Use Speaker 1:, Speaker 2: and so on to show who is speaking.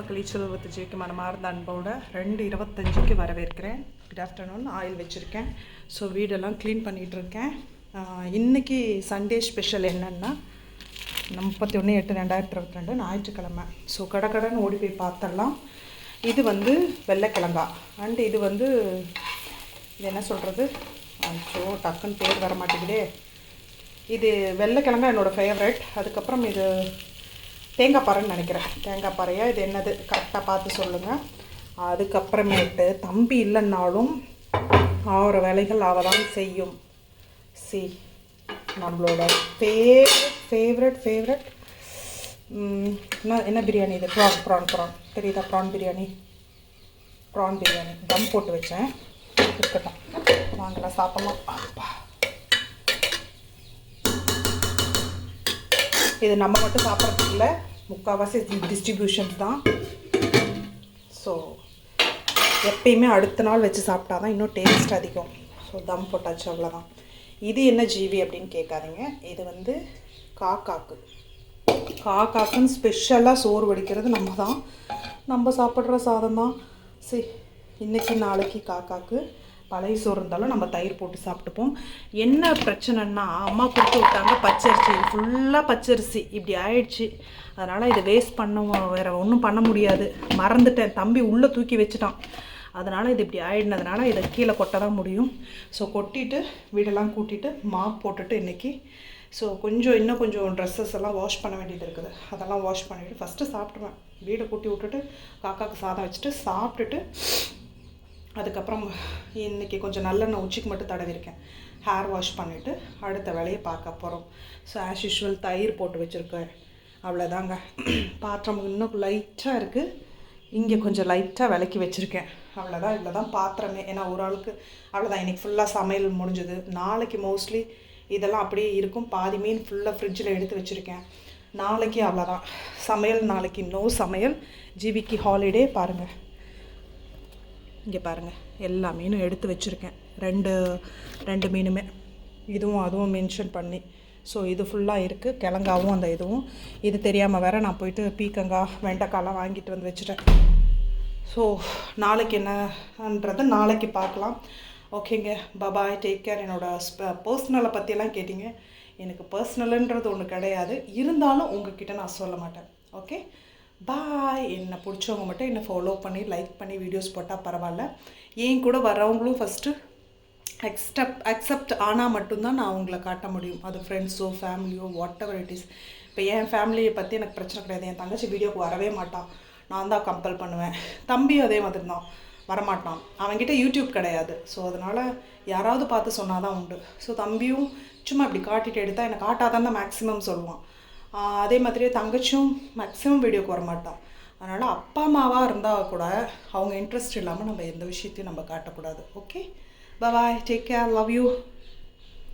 Speaker 1: மக்கள் ஈச்சல் ஜிக்கு மனமார்ந்த அன்போட ரெண்டு இருபத்தஞ்சுக்கு வரவேற்கிறேன். குட் ஆஃப்டர்நூன் ஆயில் வச்சுருக்கேன். ஸோ வீடெல்லாம் க்ளீன் பண்ணிகிட்ருக்கேன் இன்றைக்கி சண்டே ஸ்பெஷல் என்னென்னா முப்பத்தி ஒன்று எட்டு ரெண்டாயிரத்தி இருபத்தி ரெண்டு ஞாயிற்றுக்கிழமை. ஸோ கடகடன்னு ஓடி போய் பார்த்தரலாம். இது வந்து வெள்ளைக்கிழங்கா. அண்ட் இது வந்து இது என்ன சொல்கிறது ஸோ டக்குன்னு பேர் வர மாட்டேங்குதே இது வெள்ளைக்கிழங்கா என்னோடய ஃபேவரட் அதுக்கப்புறம் இது தேங்காய் பாறைன்னு நினைக்கிறேன். தேங்காய் பாறையா இது என்னது? கரெக்டாக பார்த்து சொல்லுங்கள் அதுக்கப்புறமேட்டு தம்பி இல்லைன்னாலும் ஆகிற வேலைகள் அவ தான் செய்யும். சி நம்மளோட ஃபேவரட் ஃபேவரட் ஃபேவரட் என்ன என்ன பிரியாணி இது? ப்ரான் ப்ரான் ப்ரான் தெரியுதா? ப்ரான் பிரியாணி. ப்ரான் பிரியாணி. தம் போட்டு வச்சேன். இருக்கட்டும். வாங்கலாம் சாப்பிட்லாம். அப்பா. இது நம்ம மட்டும் சாப்பிட்றதுக்கு இல்லை. முக்கால்வாசி டிஸ்ட்ரிபியூஷன்ஸ் தான். ஸோ எப்பயுமே அடுத்த நாள் வச்சு சாப்பிட்டா தான் இன்னும் டேஸ்ட் அதிகம். ஸோ தம் போட்டாச்சு அவ்வளோதான் இது என்ன ஜீவி அப்படின்னு கேட்காதீங்க. இது வந்து காக்காக்கு. காக்காக்குன்னு ஸ்பெஷலாக சோறு வடிக்கிறது நம்ம தான் நம்ம சாப்பிட்ற சாதம் தான் சரி இன்றைக்கி நாளைக்கு காக்காக்கு. பழைய சோறு இருந்தாலும் நம்ம தயிர் போட்டு சாப்பிட்டுப்போம். என்ன பிரச்சனைன்னா அம்மா கொடுத்து விட்டாங்க பச்சரிசி. ஃபுல்லாக பச்சரிசி. இப்படி ஆயிடுச்சு. அதனால் இதை வேஸ்ட் பண்ண வேறு ஒன்றும் பண்ண முடியாது. மறந்துட்டேன். தம்பி உள்ளே தூக்கி வச்சுட்டான். அதனால் இது இப்படி ஆயிடுனதுனால இதை கீழே கொட்ட தான் முடியும். ஸோ கொட்டிட்டு வீடெல்லாம் கூட்டிட்டு மாப் போட்டுட்டு இன்றைக்கி ஸோ கொஞ்சம் இன்னும் கொஞ்சம் ட்ரெஸ்ஸஸ் எல்லாம் வாஷ் பண்ண வேண்டியது இருக்குது. அதெல்லாம் வாஷ் பண்ணிவிட்டு ஃபஸ்ட்டு சாப்பிடுவேன் வீடை கூட்டி விட்டுட்டு காக்காவுக்கு சாதம் வச்சுட்டு சாப்பிட்டுட்டு அதுக்கப்புறம் இன்றைக்கி கொஞ்சம் நல்லெண்ணெய் உச்சிக்கு மட்டும் தடவிருக்கேன். ஹேர் வாஷ் பண்ணிவிட்டு அடுத்த வேலையை பார்க்க போகிறோம் ஸோ ஆஸ் யூஷுவல் தயிர் போட்டு வச்சுருக்கேன். அவ்வளோதாங்க பாத்திரம் இன்னும் லைட்டாக இருக்குது இங்கே கொஞ்சம் லைட்டாக விளக்கி வச்சுருக்கேன். அவ்வளோதான் இவ்வளோ தான் பாத்திரமே. ஏன்னா ஒரு ஆளுக்கு அவ்வளோதான் இன்றைக்கி ஃபுல்லாக சமையல் முடிஞ்சது. நாளைக்கு மோஸ்ட்லி இதெல்லாம் அப்படியே இருக்கும். பாதி மீன் ஃபுல்லாக ஃப்ரிட்ஜில் எடுத்து வச்சுருக்கேன். நாளைக்கு அவ்வளோதான் சமையல் நாளைக்கு நோ சமையல். ஜிபிக்கு ஹாலிடே பாருங்கள் இங்கே பாருங்கள் எல்லா மீனும் எடுத்து வச்சுருக்கேன். ரெண்டு ரெண்டு மீனுமே. இதுவும் அதுவும் மென்ஷன் பண்ணி. ஸோ இது ஃபுல்லாக இருக்குது கிழங்காவும் அந்த இதுவும். இது தெரியாமல் வேறு நான் போயிட்டு பீக்கங்காய் வெண்டைக்காய்லாம் வாங்கிட்டு வந்து வச்சுட்டேன். ஸோ நாளைக்கு என்னன்றது நாளைக்கு பார்க்கலாம். ஓகேங்க பபாய் டேக் கேர் என்னோடய பர்சனலை பற்றியெல்லாம் கேட்டிங்க. எனக்கு பர்சனலுன்றது ஒன்று கிடையாது. இருந்தாலும் உங்ககிட்ட நான் சொல்ல மாட்டேன். ஓகே பாய் என்னை பிடிச்சவங்க மட்டும் என்னை ஃபாலோ பண்ணி லைக் பண்ணி வீடியோஸ் போட்டால் பரவாயில்ல. ஏன் கூட வரவங்களும் ஃபஸ்ட்டு அக்செப்ட் அக்செப்ட் ஆனால் மட்டும்தான் நான் அவங்கள காட்ட முடியும். அது ஃப்ரெண்ட்ஸோ ஃபேமிலியோ வாட் எவர் இட் இஸ் இப்போ என் ஃபேமிலியை பற்றி எனக்கு பிரச்சனை கிடையாது. என் தங்கச்சி வீடியோக்கு வரவே மாட்டான் நான் தான் கம்பல் பண்ணுவேன். தம்பியும் அதே மாதிரி தான். வரமாட்டான். அவன்கிட்ட யூடியூப் கிடையாது. ஸோ அதனால் யாராவது பார்த்து சொன்னால் தான் உண்டு. ஸோ தம்பியும் சும்மா இப்படி காட்டிட்டு எடுத்தால் எனக்கு காட்டாதான் தான் மேக்ஸிமம் சொல்லுவான். அதே மாதிரியே தங்கச்சியும் மேக்ஸிமம் வீடியோக்கு வரமாட்டான் அதனால் அப்பா அம்மாவாக இருந்தால் கூட அவங்க இன்ட்ரெஸ்ட் இல்லாமல் நம்ம எந்த விஷயத்தையும் நம்ம காட்டக்கூடாது. Okay bye take care love you